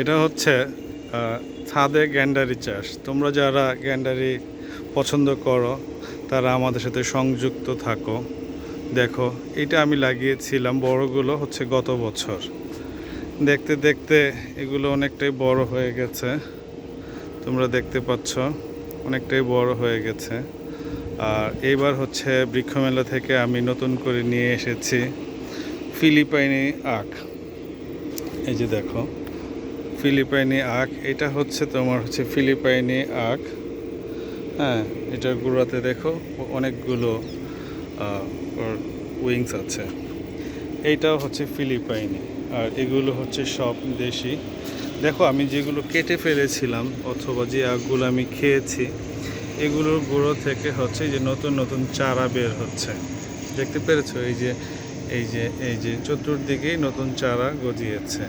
এটা হচ্ছে ছাদে গ্যান্ডারি চাষ। তোমরা যারা গ্যান্ডারি পছন্দ করো, তারা আমাদের সাথে সংযুক্ত থাকো। দেখো, এটা আমি লাগিয়েছিলাম, বড়গুলো হচ্ছে গত বছর। দেখতে দেখতে এগুলো অনেকটাই বড় হয়ে গেছে। তোমরা দেখতে পাচ্ছ, অনেকটাই বড় হয়ে গেছে। আর এইবার হচ্ছে বৃক্ষমেলা থেকে আমি নতুন করে নিয়ে এসেছি, ফিলিপাইনি আখ। এই যে দেখো। ফিলিপাইনি আখ, এটা হচ্ছে তোমার হচ্ছে ফিলিপাইনি আখ। হ্যাঁ এটার গুঁড়াতে দেখো, অনেকগুলো উইংস আছে। এইটাও হচ্ছে ফিলিপাইনি, আর এগুলো হচ্ছে সব দেশি। দেখো, আমি যেগুলো কেটে ফেলেছিলাম, অথবা যে আখগুলো আমি খেয়েছি, এগুলোর গুঁড়ো থেকে হচ্ছে যে নতুন নতুন চারা বের হচ্ছে। দেখতে পেরেছ? এই যে এই যে এই যে চতুর্দিকেই নতুন চারা গজিয়েছে।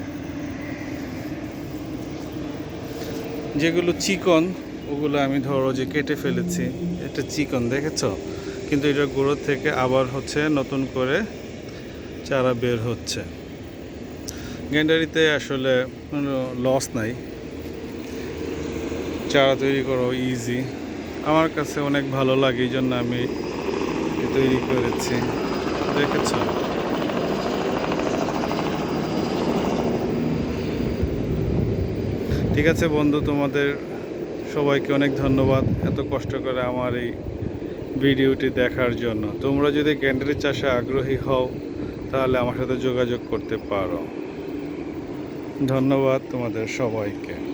যেগুলো চিকন, ওগুলো আমি ধরো যে কেটে ফেলেছি। এটা চিকন, দেখেছ? কিন্তু এটার গুঁড়ো থেকে আবার হচ্ছে নতুন করে চারা বের হচ্ছে। গ্যান্ডারিতে আসলে কোনো লস নাই। চারা তৈরি করা ইজি আমার কাছে অনেক ভালো লাগে, এই জন্য আমি তৈরি করেছি। দেখেছ? ঠিক আছে বন্ধু, তোমাদের সবাইকে অনেক ধন্যবাদ এত কষ্ট করে আমার এই ভিডিওটি দেখার জন্য। তোমরা যদি ক্যান্ডেলের চাষে আগ্রহী হও, তাহলে আমার সাথে যোগাযোগ করতে পারো। ধন্যবাদ তোমাদের সবাইকে।